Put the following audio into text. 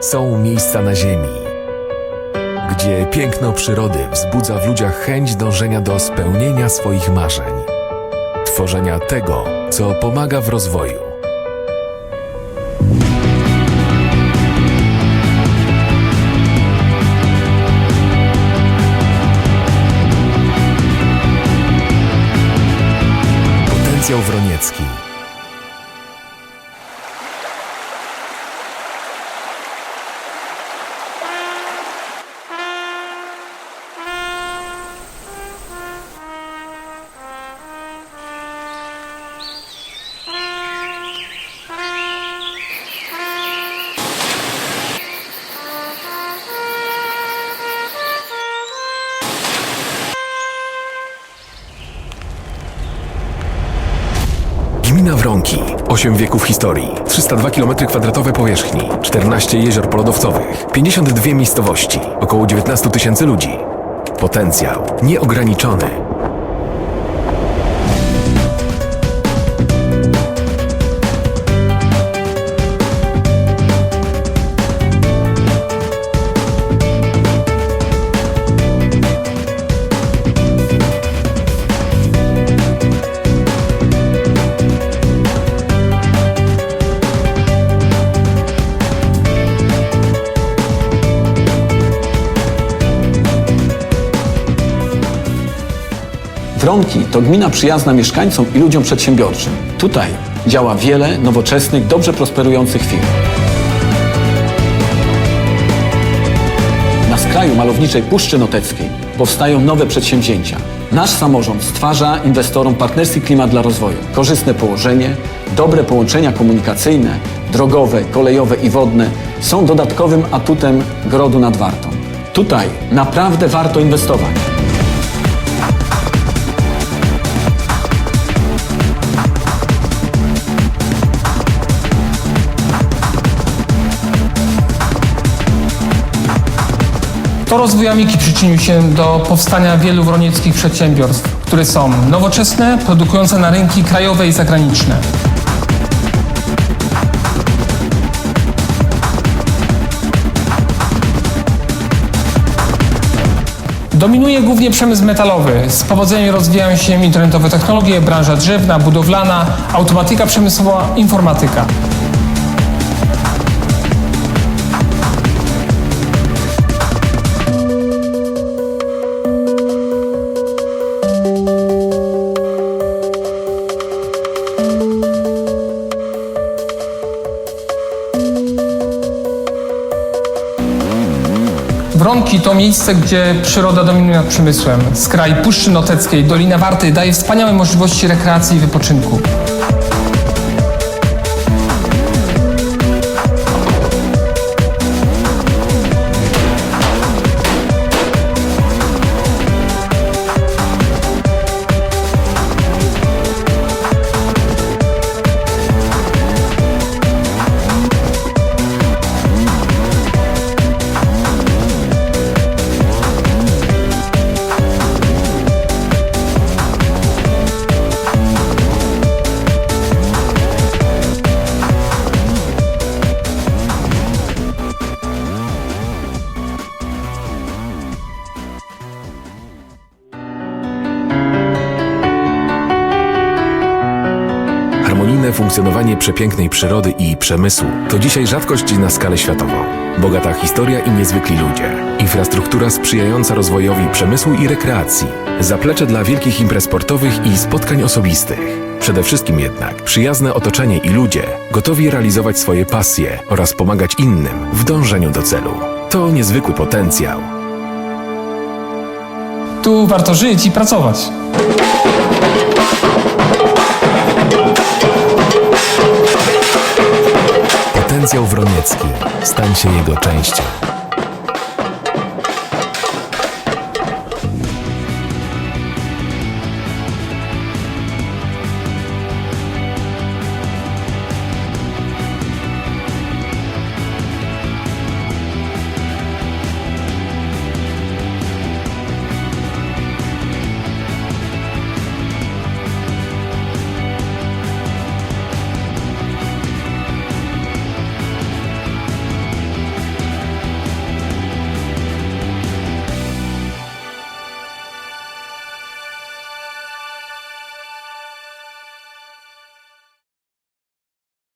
Są miejsca na ziemi, gdzie piękno przyrody wzbudza w ludziach chęć dążenia do spełnienia swoich marzeń, tworzenia tego, co pomaga w rozwoju. Potencjał Wroniecki. Wronki. 8 wieków historii. 302 km2 powierzchni. 14 jezior polodowcowych. 52 miejscowości. Około 19 tysięcy ludzi. Potencjał nieograniczony. Wronki to gmina przyjazna mieszkańcom i ludziom przedsiębiorczym. Tutaj działa wiele nowoczesnych, dobrze prosperujących firm. Na skraju malowniczej Puszczy Noteckiej powstają nowe przedsięwzięcia. Nasz samorząd stwarza inwestorom partnerski klimat dla rozwoju. Korzystne położenie, dobre połączenia komunikacyjne, drogowe, kolejowe i wodne są dodatkowym atutem Grodu nad Wartą. Tutaj naprawdę warto inwestować. To rozwój Amiki przyczynił się do powstania wielu wronieckich przedsiębiorstw, które są nowoczesne, produkujące na rynki krajowe i zagraniczne. Dominuje głównie przemysł metalowy. Z powodzeniem rozwijają się internetowe technologie, branża drzewna, budowlana, automatyka przemysłowa, informatyka. Wronki to miejsce, gdzie przyroda dominuje nad przemysłem. Skraj Puszczy Noteckiej, Dolina Warty daje wspaniałe możliwości rekreacji i wypoczynku. Harmonijne funkcjonowanie przepięknej przyrody i przemysłu to dzisiaj rzadkość na skalę światową. Bogata historia i niezwykli ludzie. Infrastruktura sprzyjająca rozwojowi przemysłu i rekreacji. Zaplecze dla wielkich imprez sportowych i spotkań osobistych. Przede wszystkim jednak przyjazne otoczenie i ludzie gotowi realizować swoje pasje oraz pomagać innym w dążeniu do celu. To niezwykły potencjał. Tu warto żyć i pracować. Wroniecki. Stań się jego częścią.